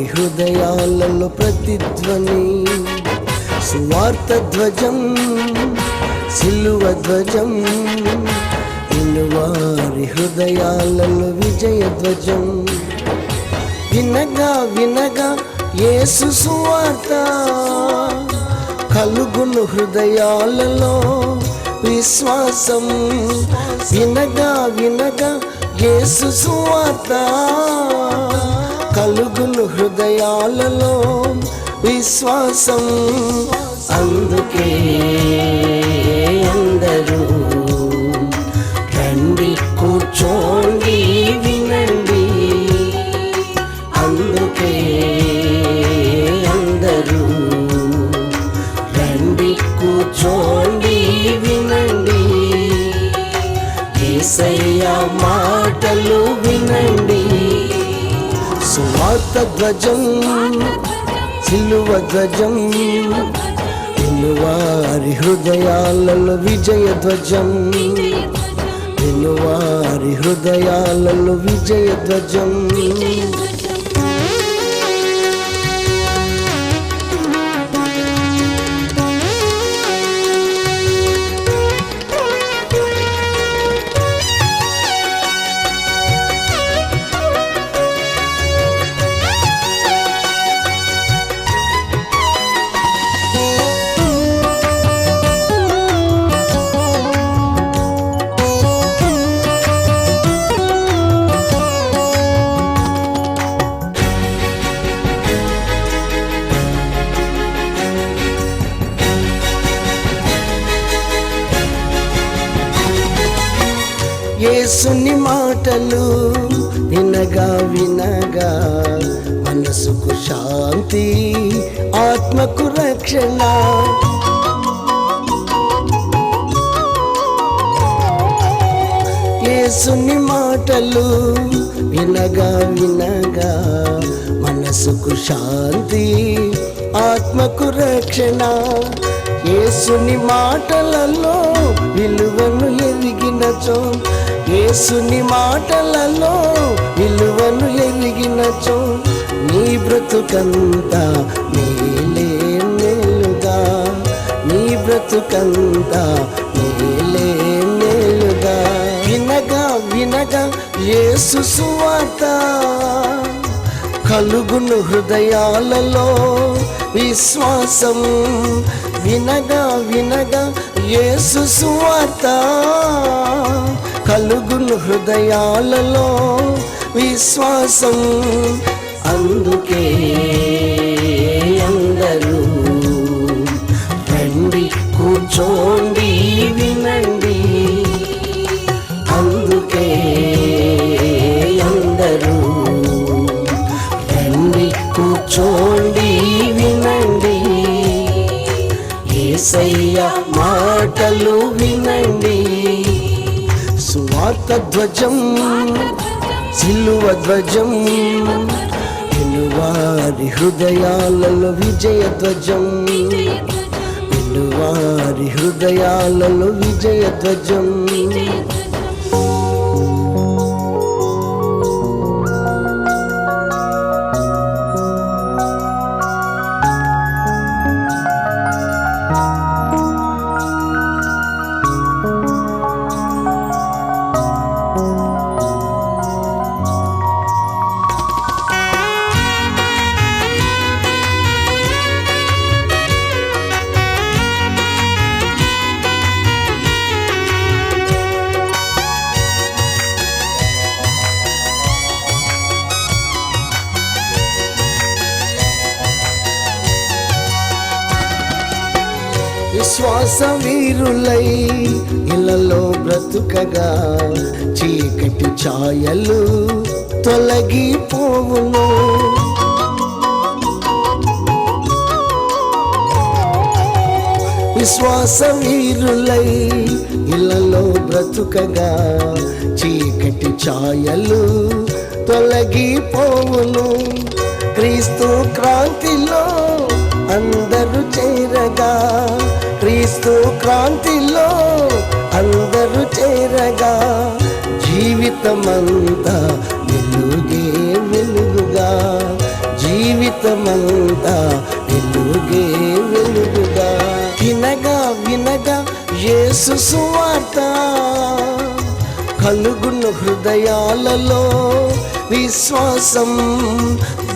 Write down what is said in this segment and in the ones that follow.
వారి హృదయాలలో ప్రతిధ్వని సువార్త ధ్వజం సిలువ ధ్వజం వినువారి హృదయాలలో విజయ ధ్వజం. వినగా వినగా యేసు సువార్త కలుగును హృదయాలలో విశ్వాసం. వినగా వినగా యేసు సువార్త. కలుగును హృదయాలలో విశ్వాసం. అందుకే అందరూ రండి కూర్చోండి వినండి. ధ్వజం సిలువ ధ్వజం వినువారి హృదయాలలో విజయ ధ్వజం వినువారి హృదయాలలో విజయ ధ్వజం. యేసుని మాటలు వినగా వినగా మనసుకు శాంతి ఆత్మకు రక్షణ. యేసుని మాటలు వినగా వినగా మనసుకు శాంతి ఆత్మకు రక్షణ. యేసుని మాటలలో విలువను ఎదిగినచో యేసుని మాటలలో విలువను ఎదిగినచో నీ బ్రతుకంతా మేలే మేలుగా. నీ బ్రతుకంతా మేలే మేలుగా. వినగా వినగా యేసు సువార్త. కలుగును హృదయాలలో విశ్వాసం. వినగా వినగా యేసు సువార్త కలుగును హృదయాలలో విశ్వాసం. అందుకే అందరూ రండి కూర్చోండి వినండి. అందుకే అందరూ రండి కూర్చోండి ఏసయ్య మాటలు వినండి. సువార్త ధ్వజం సిలువ ధ్వజం వినువారి హృదయాలలో విజయ ధ్వజం. వినువారి హృదయాలలో విజయ ధ్వజం. బ్రతుకగా చీకటి ఛాయలు తొలగిపోవును. విశ్వాస వీరులై ఇళ్ళలో బ్రతుకగా చీకటి ఛాయలు తొలగిపోవును. క్రీస్తు క్రాంతిలో అందరూ చేరగా క్రీస్తు క్రాంతిలో అందరూ చేరగా జీవితమంతా వెలుగే వెలుగుగా. జీవితమంతా వెలుగే వెలుగుగా. వినగా వినగా యేసు సువార్త కలుగున్న హృదయాలలో విశ్వాసం.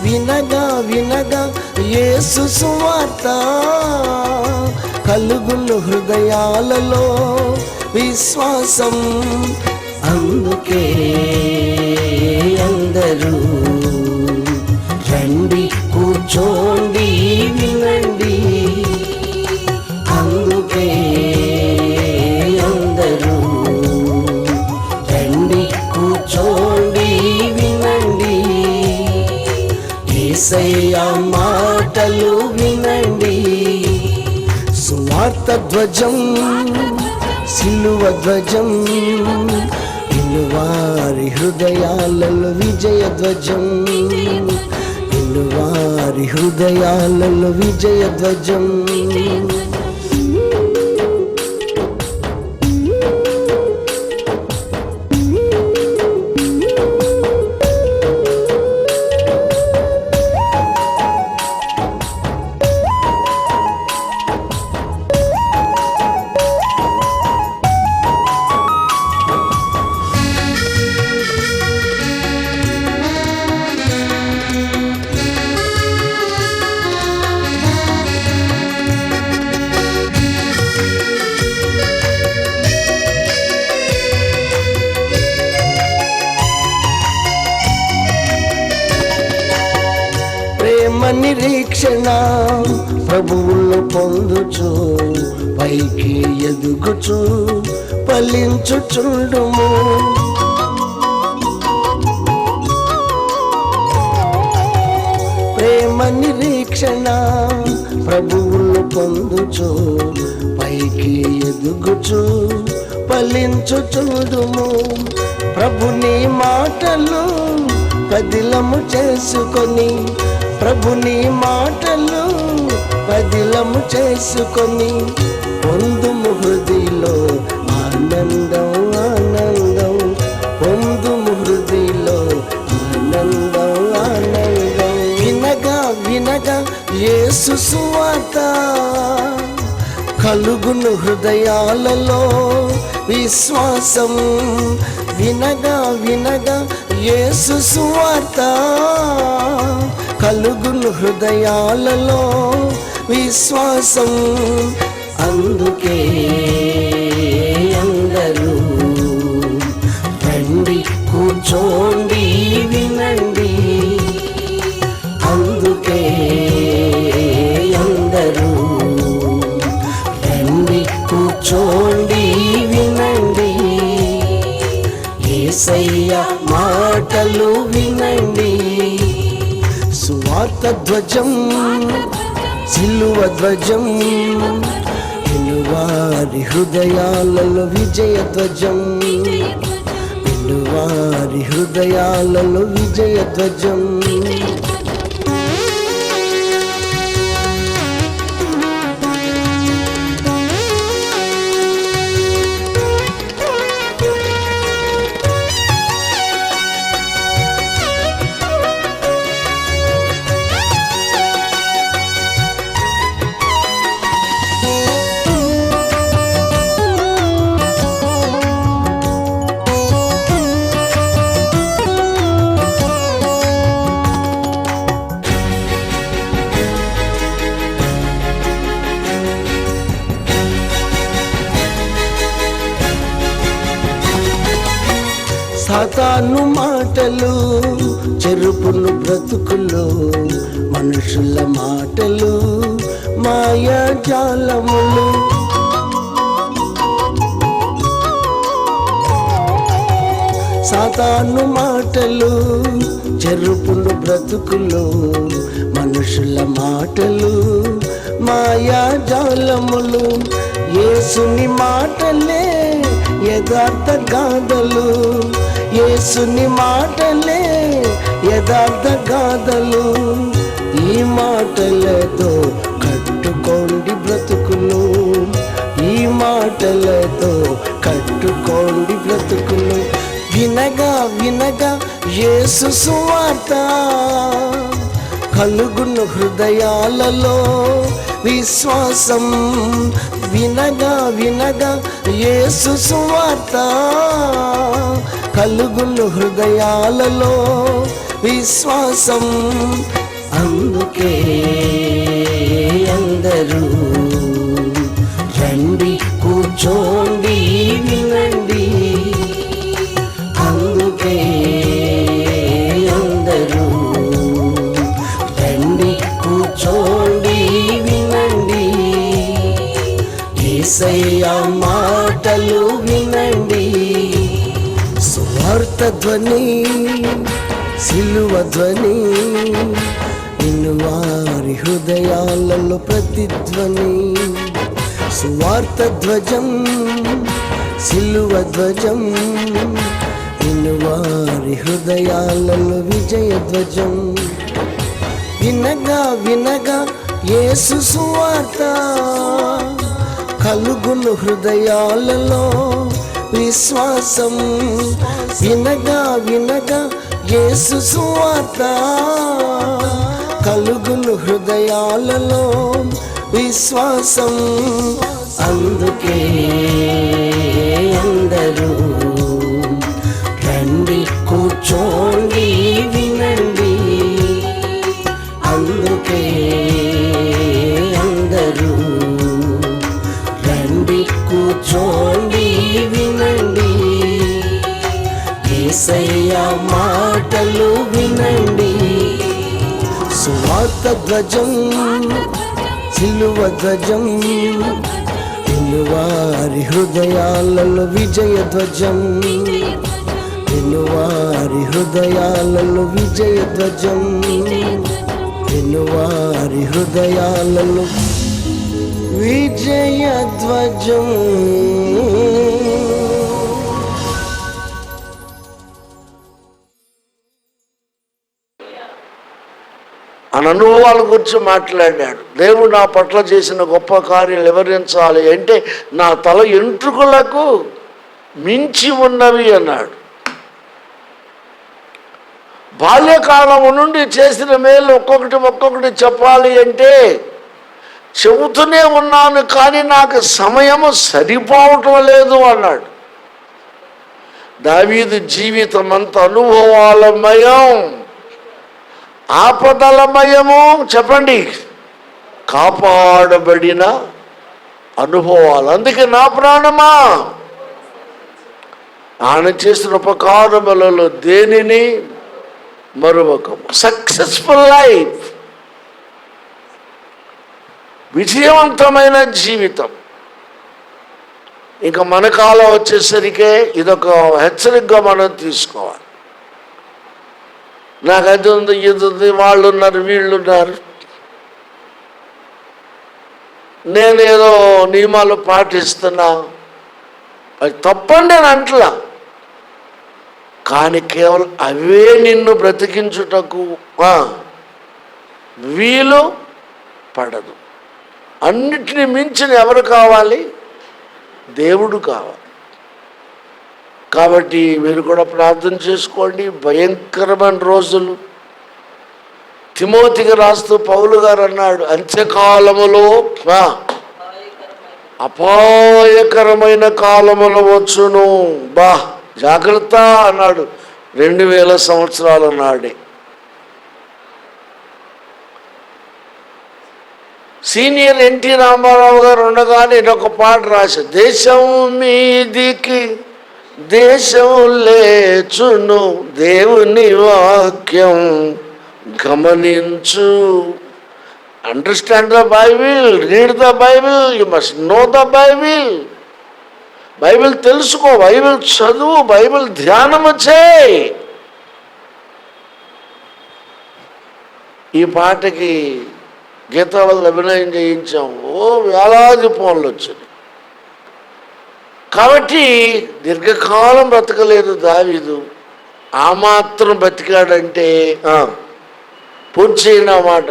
వినగా వినగా యేసు సువార్త కలుగున్న హృదయాలలో విశ్వాసం అందుకే అందరూ రండి కూర్చోండి వినండి. అందుకే అందరూ రండి కూర్చోండి వినండి. ఏసయ్య మాటలు వినండి. సువార్త ధ్వజం సిలువ ధ్వజం ఇనువారి హృదయాలలో విజయ ధ్వజం. ఇనువారి హృదయాలలో విజయ ధ్వజం. శిక్షణ ప్రభువులు పొందుచు పైకి ఎదుగుచు ఫలించుచుండుము ప్రేమ నిరీక్షణ ప్రభువులు పొందుచు పైకి ఎదుగుచు ఫలించుచుండుము ప్రభుని మాటలు కదిలము చేసుకొని ప్రభుని మాటలు పదిలము చేసుకొని పొందుము హృదిలో ఆనందం ఆనందం. పొందుము హృదిలో ఆనందం ఆనందం. వినగా వినగా యేసు సువాత కలుగును హృదయాలలో విశ్వాసం. వినగా వినగా యేసు సువాత కలుగును హృదయాలలో విశ్వాసం. అందుకే అందరూ రండి కూర్చోండి వినండి. అందుకే అందరూ రండి కూర్చోండి వినండి. ఏసయ్య మాటలు వి ధ్వజం సిలువ ధ్వజం వారి హృదయాలలో విజయ ధ్వజం వారి హృదయాలలో విజయ ధ్వజం సాతాను మాటలు చెరుపును బ్రతుకులు మనుషుల మాటలు మాయాజాలములు సాతాను మాటలు చెరుపును బ్రతుకులు మనుషుల మాటలు మాయా జాలములు. ఏసుని మాటలే యథార్థ గాథలు యేసుని మాటలే యథార్థ గాథలు. ఈ మాటలతో కట్టుకోండి బ్రతుకులు. ఈ మాటలతో కట్టుకోండి బ్రతుకులు. వినగా వినగా యేసు సువార్త. కలుగును హృదయాలలో విశ్వాసం. వినగా వినగా యేసు సువార్త. కలుగును హృదయాలలో విశ్వాసం. అందుకే అందరూ రండి కూర్చోండి వినండి. అందుకే అందరూ రండి కూర్చోండి వినండి. ఏసయ్య ధ్వని సిలువ ధ్వని నిన్ను వారి హృదయాలలో ప్రతిధ్వని. సువార్త ధ్వజం సిలువ ధ్వజం నిన్ను వారి హృదయాలలో విజయ ధ్వజం. వినగా వినగా యేసు సువార్త కలుగును హృదయాలలో. విశ్వాసం. వినగా వినగా యేసు సువార్త. కలుగును హృదయాలలో విశ్వాసం. అందుకే అందరూ ఏసయ్య మాటలు వినండి. సువార్త ధ్వజం సిలువ ధ్వజం వారి హృదయాలలో విజయ ధ్వజం. వారి హృదయాలలో విజయ ధ్వజం. వారి హృదయాలలో విజయ ధ్వజం. ఆయన అనుభవాల గురించి మాట్లాడాడు. దేవుడు నా పట్ల చేసిన గొప్ప కార్యం వివరించాలి అంటే నా తల ఎంట్రుకులకు మించి ఉన్నవి అన్నాడు. బాల్యకాలం నుండి చేసిన మేలు ఒక్కొక్కటి ఒక్కొక్కటి చెప్పాలి అంటే చెబుతూనే ఉన్నాను కానీ నాకు సమయము సరిపోవటం లేదు అన్నాడు. దావీదు జీవితం అంత అనుభవాలమయం. ఆపదలమయము చెప్పండి. కాపాడబడిన అనుభవాలు. అందుకే నా ప్రాణమా? ఆయన చేసిన ఉపకారములలో దేనిని? మరొక సక్సెస్ఫుల్ లైఫ్. విజయవంతమైన జీవితం. ఇంకా మన కాలం వచ్చేసరికే ఇదొక హెచ్చరికగా మనం తీసుకోవాలి. నాకు అది ఉంది ఇది ఉంది వాళ్ళు ఉన్నారు వీళ్ళు ఉన్నారు నేను ఏదో నియమాలు పాటిస్తున్నా. అది తప్పండి నేను అంటలా. కానీ కేవలం అవే నిన్ను బ్రతికించుటకు వీలు పడదు. అన్నిటిని మించిన ఎవరు కావాలి? దేవుడు కావాలి. కాబట్టి మీరు కూడా ప్రార్థన చేసుకోండి. భయంకరమైన రోజులు. తిమోతికి రాస్తూ పౌలు గారు అన్నాడు అంత్యకాలములో అపాయకరమైన కాలములు వచ్చును. బా జాగ్రత్త అన్నాడు. రెండు వేల సంవత్సరాల నాడే. సీనియర్ ఎన్టీ రామారావు గారు ఉండగానే నేను ఒక పాట రాశాను దేశం మీదికి దేశం లేచును దేవుని వాక్యం గమనించు. Understand the Bible read the Bible you must know the Bible Bible తెలుసుకో బైబిల్ చదువు బైబిల్ ధ్యానము చేయి. ఈ పాటకి గీతాలలో అభినయం చేయించాం. ఓ వేలాది ఫోన్లు వచ్చినాయి కాబట్టి దీర్ఘకాలం బ్రతకలేదు దావీదు. ఆ మాత్రం బ్రతికాడంటే పూర్తి మాట.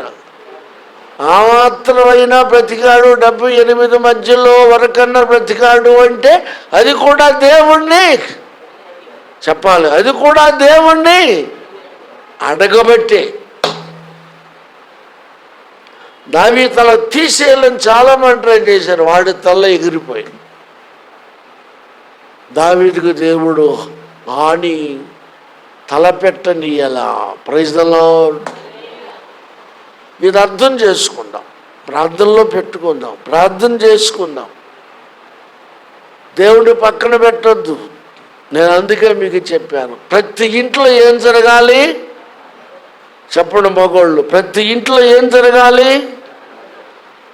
ఆ మాత్రమైనా బ్రతికాడు డెబ్బై ఎనిమిది మధ్యలో వరకన్నా బ్రతికాడు అంటే అది కూడా దేవుణ్ణి. చెప్పాలి అది కూడా దేవుణ్ణి. అడగబట్టే. దావి తల తీసేయాలని చాలా మంది ట్రై చేశారు వాడి తల ఎగిరిపోయింది. దావీదుకు దేవుడు హాని తలపెట్టనీయలా. ప్రజలలో ఇది అర్థం చేసుకుందాం. ప్రార్థనలో పెట్టుకుందాం. ప్రార్థన చేసుకుందాం. దేవుడి పక్కన పెట్టొద్దు. నేను అందుకే మీకు చెప్పాను. ప్రతి ఇంట్లో ఏం జరగాలి? చెప్పండి మగోళ్ళు. ప్రతి ఇంట్లో ఏం జరగాలి?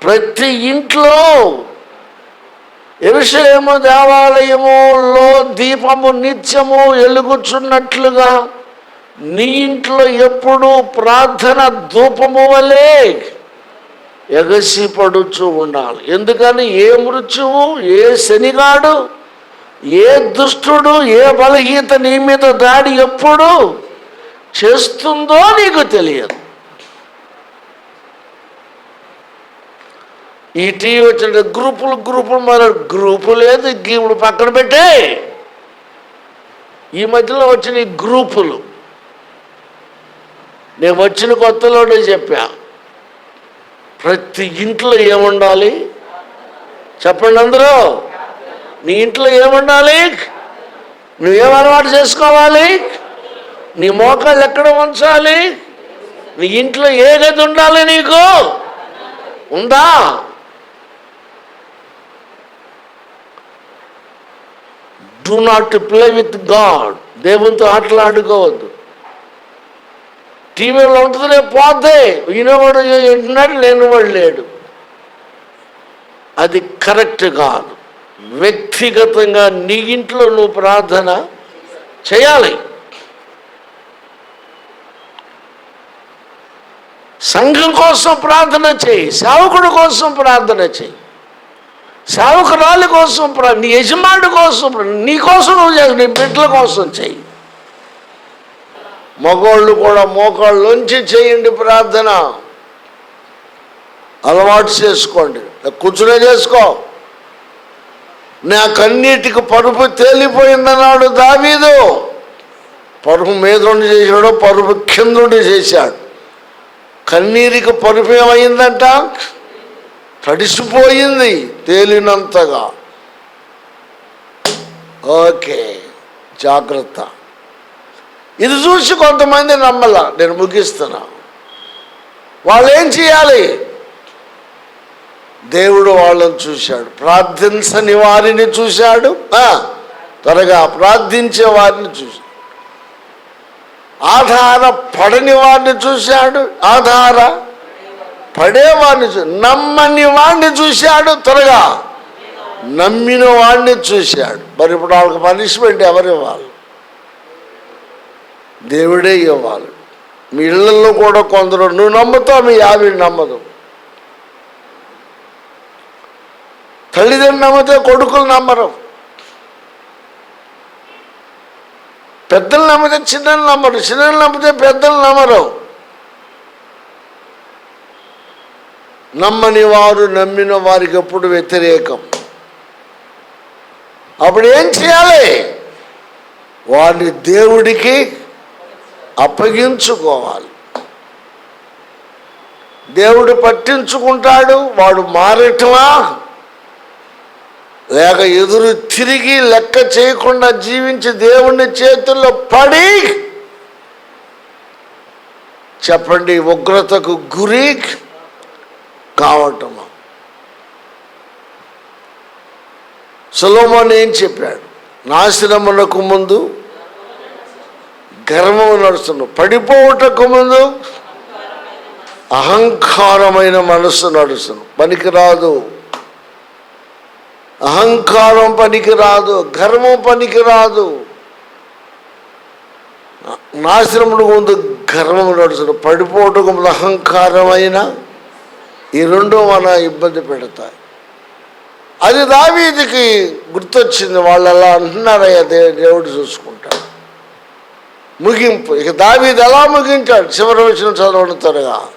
ప్రతి ఇంట్లో ఎరుషలేము దేవాలయములో దీపము నిత్యము ఎలుగుచున్నట్లుగా నీ ఇంట్లో ఎప్పుడు ప్రార్థన ధూపము వలే ఎగసి పడుచు ఉండాలి. ఎందుకని? ఏ మృత్యువు ఏ శనిగాడు ఏ దుష్టుడు ఏ బలహీనత నీ మీద దాడి ఎప్పుడు చేస్తుందో నీకు తెలియదు. ఈ టీవీ వచ్చిన గ్రూపులు గ్రూపులు మన గ్రూపు లేదు ఇప్పుడు పక్కన పెట్టే. ఈ మధ్యలో వచ్చిన ఈ గ్రూపులు. నేను వచ్చిన కొత్తలోనే చెప్పా ప్రతి ఇంట్లో ఏముండాలి? చెప్పండి అందరూ. నీ ఇంట్లో ఏముండాలి? నువ్వేం అలవాటు చేసుకోవాలి? నీ మోకాళ్ళు ఎక్కడ ఉంచాలి? నీ ఇంట్లో ఏ గది ఉండాలి నీకు? ఉందా? Do not play with God దేవునితో ఆటలాడుకోవద్దు టీవీలో ఉంటుందిలే పోతే. ఈయనవాడు వింటున్నాడు లేనివాడు లేడు. అది కరెక్ట్ కాదు. వ్యక్తిగతంగా నీ ఇంట్లో నువ్వు ప్రార్థన చేయాలి. సంఘం కోసం ప్రార్థన చేయి సేవకుడు కోసం ప్రార్థన చేయి. సేవకురాలి కోసం ప్రా- నీ యజమానుడి కోసం ప్రా- నీ కోసం నువ్వు చేయి నీ బిడ్డల కోసం చెయ్యి. మగోళ్ళు కూడా మోకాళ్ళలోంచి చేయండి ప్రార్థన. అలవాటు చేసుకోండి. కూర్చునే చేసుకో. నా కన్నీటికి పరుపు తేలిపోయిందన్నాడు దావీదు. పరుపు మీద ఉండి చేశాడు పరుపు కిందుండి చేశాడు. కన్నీరికి పరుపు ఏమైందంట? తడిసిపోయింది తేలినంతగా. ఓకే జాగ్రత్త. ఇది చూసి కొంతమంది నమ్మల నేను ముగిస్తున్నా. వాళ్ళు ఏం చేయాలి? దేవుడు వాళ్ళని చూశాడు. ప్రార్థించని వారిని చూశాడు. త్వరగా ప్రార్థించే వారిని చూశాడు. ఆధార పడని వారిని చూశాడు. ఆధార పడేవాడిని చూ నమ్మని వాడిని చూశాడు త్వరగా. నమ్మిన వాడిని చూశాడు. మరి ఇప్పుడు వాళ్ళకి పనిష్మెంట్ ఎవరివ్వాలి? దేవుడే ఇవ్వాలి. మీ ఇళ్ళల్లో కూడా కొందరు నువ్వు నమ్ముతావు మీ ఆవిడ నమ్మదు. తల్లిదండ్రులు నమ్మితే కొడుకులు నమ్మరు. పెద్దలు నమ్మితే చిన్నలు నమ్మరు. చిన్నలు నమ్మితే పెద్దలు నమ్మరు. నమ్మని వారు నమ్మిన వారికి ఎప్పుడు వ్యతిరేకం. అప్పుడు ఏం చేయాలి? వారిని దేవుడికి అప్పగించుకోవాలి. దేవుడు పట్టించుకుంటాడు వాడు మారటమా? లేక ఎదురు తిరిగి లెక్క చేయకుండా జీవించి దేవుని చేతుల్లో పడి చెప్పండి ఉగ్రతకు గురి కావటము సులోమోన్ ఏం చెప్పాడు? నాశనమునకు ముందు గర్వము నడుస్తున్న పడిపోవటకు ముందు అహంకారమైన మనస్సు నడుస్తును పనికిరాదు. అహంకారం పనికిరాదు. గర్వం పనికిరాదు. నాశనమునకు ముందు కర్మము నడుచును ముందు అహంకారమైన ఈ రెండు మన ఇబ్బంది పెడతాయి. అది దావీదికి గుర్తొచ్చింది. వాళ్ళు అలా అంటున్నారయ్యా దే దేవుడు చూసుకుంటాడు. ముగింపు. ఇక దావీది ఎలా ముగించాడు? చివరి వచ్చిన చదవడం త్వరగా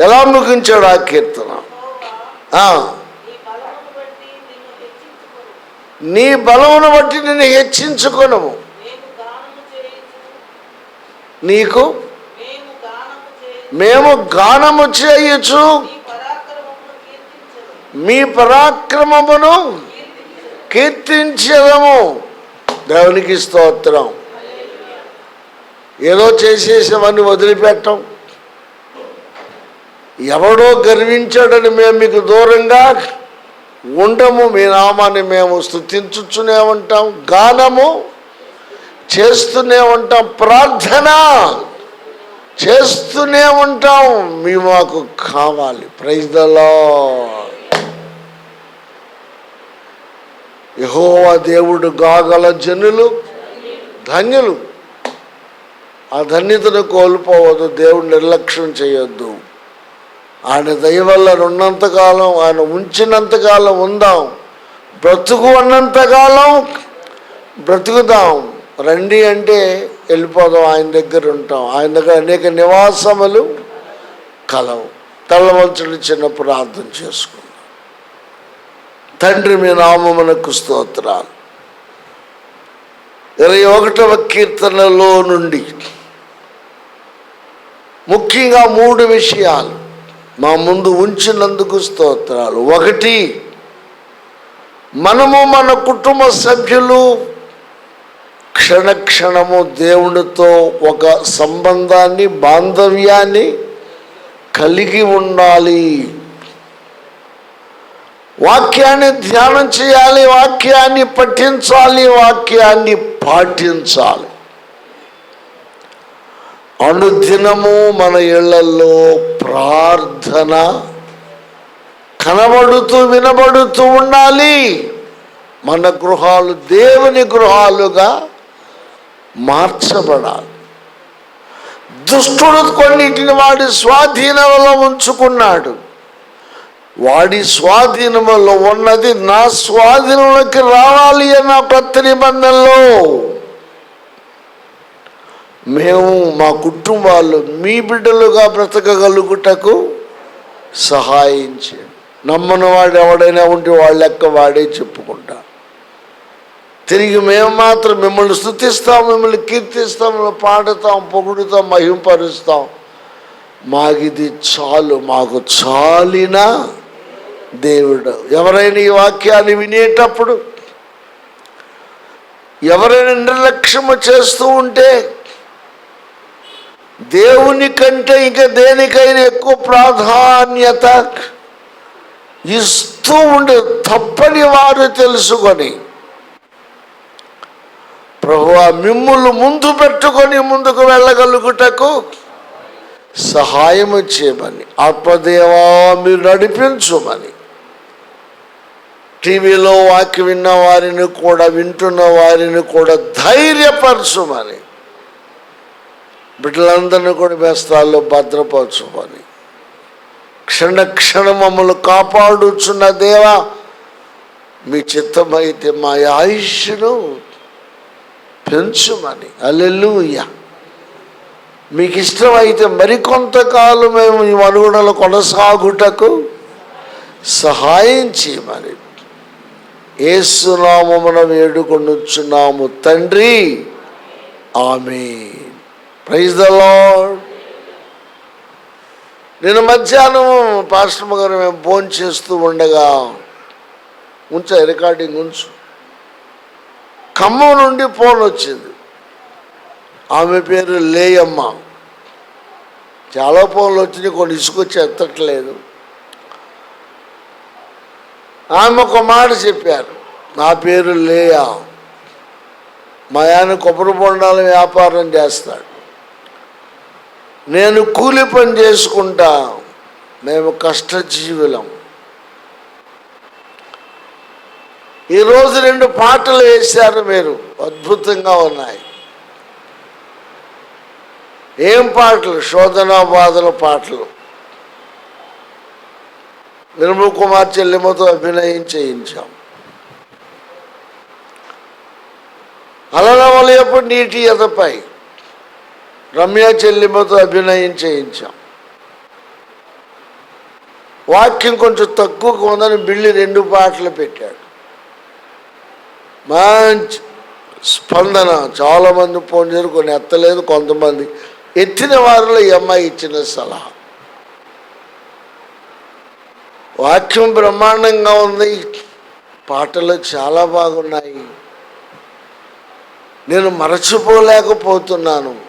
ఎలా ముగించాడు ఆ కీర్తన? నీ బలమును బట్టి నిన్ను హెచ్చించుకొను హెచ్చించుకొనము. నీకు మేము గానము చేయొచ్చు మీ పరాక్రమమును కీర్తించదము. దేవునికి స్తోత్రం. ఏదో చేసేసామని వదిలిపెట్టం. ఎవడో గర్వించాడని మేము మీకు దూరంగా ఉండము. మీ నామాన్ని మేము స్థుతించుచునే ఉంటాం. గానము చేస్తూనే ఉంటాం. ప్రార్థన చేస్తూనే ఉంటాం. మీ మాకు కావాలి. ప్రైజ్ దలో యహోవా దేవుడు గాగల జనులు ధన్యులు. ఆ ధన్యతను కోల్పోవద్దు. దేవుడు నిర్లక్ష్యం చేయొద్దు. ఆయన దయవల్ల ఉన్నంతకాలం ఆయన ఉంచినంతకాలం ఉందాం. బ్రతుకు ఉన్నంతకాలం బ్రతుకుదాం. రండి అంటే వెళ్ళిపోదాం ఆయన దగ్గర ఉంటాం. ఆయన దగ్గర అనేక నివాసములు కలవు. తల్లవలచుడు చిన్న ప్రార్థన చేసుకుందాం. తండ్రి మీ నామమునకు స్తోత్రాలు. ఇరవై ఒకటవ కీర్తనలో నుండి ముఖ్యంగా మూడు విషయాలు మా ముందు ఉంచినందుకు స్తోత్రాలు. ఒకటి మనము మన కుటుంబ సభ్యులు క్షణక్షణము దేవునితో ఒక సంబంధాన్ని బాంధవ్యాన్ని కలిగి ఉండాలి. వాక్యాన్ని ధ్యానం చేయాలి వాక్యాన్ని పఠించాలి వాక్యాన్ని పాటించాలి. అనుదినము మన ఇళ్ళలో ప్రార్థన కనబడుతూ వినబడుతూ ఉండాలి. మన గృహాలు దేవుని గృహాలుగా మార్చబడాలి. దుష్టుడు కొన్నిటిని వాడి స్వాధీనంలో ఉంచుకున్నాడు. వాడి స్వాధీనంలో ఉన్నది నా స్వాధీనంలోకి రావాలి అన్న కొత్త నిబంధనలో మేము మా కుటుంబాలు మీ బిడ్డలుగా బ్రతకగలుగుటకు సహాయం చేయండి. నమ్మని వాడు ఎవడైనా ఉంటే వాళ్ళ లెక్క వాడే చెప్పుకుంటాం. తిరిగి మేము మాత్రం మిమ్మల్ని స్థుతిస్తాం మిమ్మల్ని కీర్తిస్తాం పాడుతాం పొగుడుతాం మహింపరుస్తాం. మాకిది చాలు మాకు చాలిన దేవుడు. ఎవరైనా ఈ వాక్యాన్ని వినేటప్పుడు ఎవరైనా నిర్లక్ష్యము చేస్తూ ఉంటే దేవుని కంటే ఇంకా దేనికైనా ఎక్కువ ప్రాధాన్యత ఇస్తూ ఉండే. తప్పని వారు తెలుసుకొని ప్రభువా మిమ్ములు ముందు పెట్టుకొని ముందుకు వెళ్ళగలుగుటకు సహాయము చేయమని. ఆత్మదేవా మీరు నడిపించుమని. టీవీలో వాక్య విన్న వారిని కూడా వింటున్న వారిని కూడా ధైర్యపరచుమని. బిడ్డలందరినీ కూడా వేస్తాల్లో భద్రపరచుమని. క్షణ క్షణ మమ్మల్ని కాపాడుచున్న దేవా మీ చిత్తమైతే మా ఆయుష్ను పెంచుమని. అల్లెల్లుయ్య మీకు ఇష్టమైతే మరికొంతకాలం మేము ఈ మనుగడలో కొనసాగుటకు సహాయం చేయమని. ఏసునామమున వేడుకొనుచున్నాము తండ్రి. ఆమె ప్రైజ్ ద లాడ్ నేను మధ్యాహ్నం పాశ్రమ గారు మేము ఫోన్ చేస్తూ ఉండగా ఉంచా రికార్డింగ్ ఉంచు. ఖమ్మం నుండి ఫోన్ వచ్చింది. ఆమె పేరు లేయమ్మ. చాలా ఫోన్లు వచ్చినాయి కొన్ని ఇసుకొచ్చి ఎత్తట్లేదు. ఆమె ఒక మాట చెప్పారు నా పేరు లేయా. మా ఆయన కొబ్బరి బొండాల వ్యాపారం చేస్తాడు. నేను కూలి పని చేసుకుంటా మేము కష్టజీవులం. ఈరోజు రెండు పాటలు వేశారు మీరు. అద్భుతంగా ఉన్నాయి. ఏం పాటలు? శోధన బాధల పాటలు. నిర్మల్ కుమార్ చెల్లెమ్మతో అభినయం చేయించాం. అలనవలయపు నీటి ఎదపై? రమ్య చెల్లెమ్మతో అభినయం చేయించాం. వాక్యం కొంచెం తక్కువగా ఉందని బిల్లి రెండు పాటలు పెట్టాడు. మంచి స్పందన. చాలామంది ఫోన్ చేసి కొన్ని ఎత్తలేదు కొంతమంది ఎత్తిన వారిలో ఈ అమ్మాయి ఇచ్చిన సలహా. వాక్యం బ్రహ్మాండంగా ఉంది. పాటలు చాలా బాగున్నాయి. నేను మరచిపోలేకపోతున్నాను.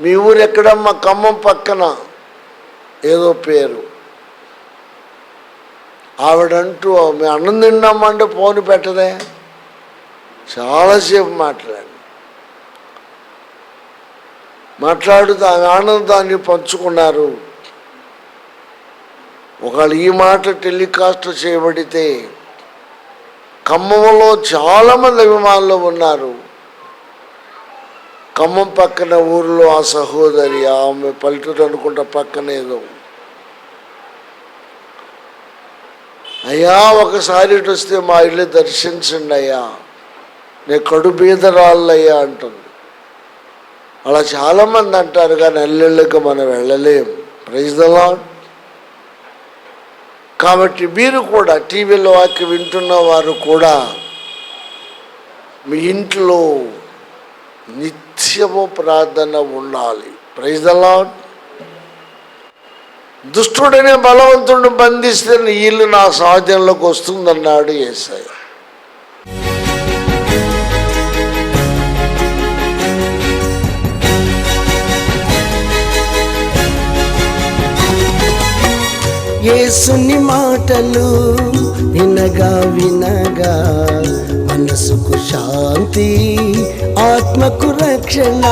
మీ ఊరు ఎక్కడమ్మ ఖమ్మం పక్కన. ఏదో పేరు. ఆవిడంటూ మీ అన్నం తిన్నామంటే ఫోన్ పెట్టదే. చాలాసేపు మాట్లాడి మాట్లాడుతూ ఆమె ఆనందాన్ని పంచుకున్నారు. ఒకవేళ ఈ మాట టెలికాస్ట్ చేయబడితే ఖమ్మంలో చాలామంది అభిమానులు ఉన్నారు. ఖమ్మం పక్కన ఊర్లో ఆ సహోదరి ఆమె పల్లెటూరు అనుకుంటా పక్కనేదో ఏదో అయ్యా ఒకసారి ఇటు వస్తే మా ఇల్లు దర్శించండి అయ్యా. నేను కడు బీదరాళ్ళయ్యా అంటుంది. అలా చాలామంది అంటారు కానీ అల్లెళ్ళకి మనం వెళ్ళలేం. ప్రైజ్ ద కాబట్టి మీరు కూడా టీవీలో వాకి వింటున్న వారు కూడా మీ ఇంట్లో నిత్యము ప్రార్థన ఉండాలి. ప్రైజ్ ద దుష్టుడనే బలవంతుడిని బంధిస్తే ఇల్లు నా స్వాధీనంలోకి వస్తుందన్నాడు ఏసయ్య యేసుని మాటలు వినగా వినగా మనసుకు శాంతి ఆత్మకు రక్షణ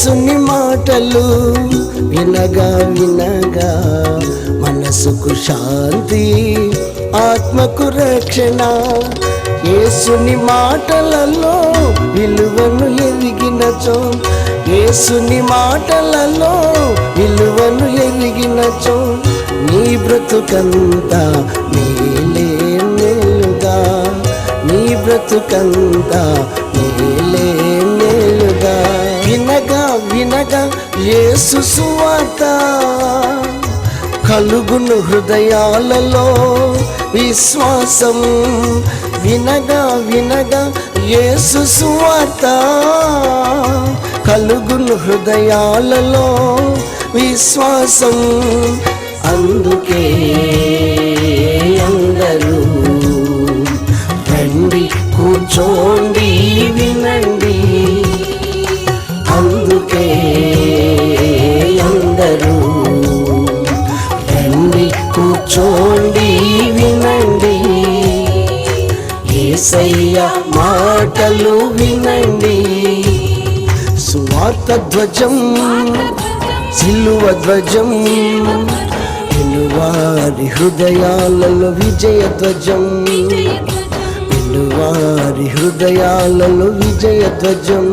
యేసుని మాటలు వినగా వినగా మనసుకు శాంతి ఆత్మకు రక్షణ. యేసుని మాటలలో విలువను ఎరిగినచో యేసుని మాటలలో విలువను ఎరిగినచో. నీ బ్రతుకంతా మేలే మేలుగా నీ బ్రతుకంతా వినగా యేసు సువార్త. కలుగును హృదయాలలో విశ్వాసం. వినగా వినగా యేసు సువార్త. కలుగును హృదయాలలో విశ్వాసం. అందుకే అందరూ రండి కూర్చోండి వినండి. కూర్చోండి వినండి. ఏసయ్య మాటలు వినండి. సువార్త ధ్వజం సిలువ ధ్వజం వారి హృదయాలలో విజయ ధ్వజం. వారి హృదయాలలో విజయ ధ్వజం.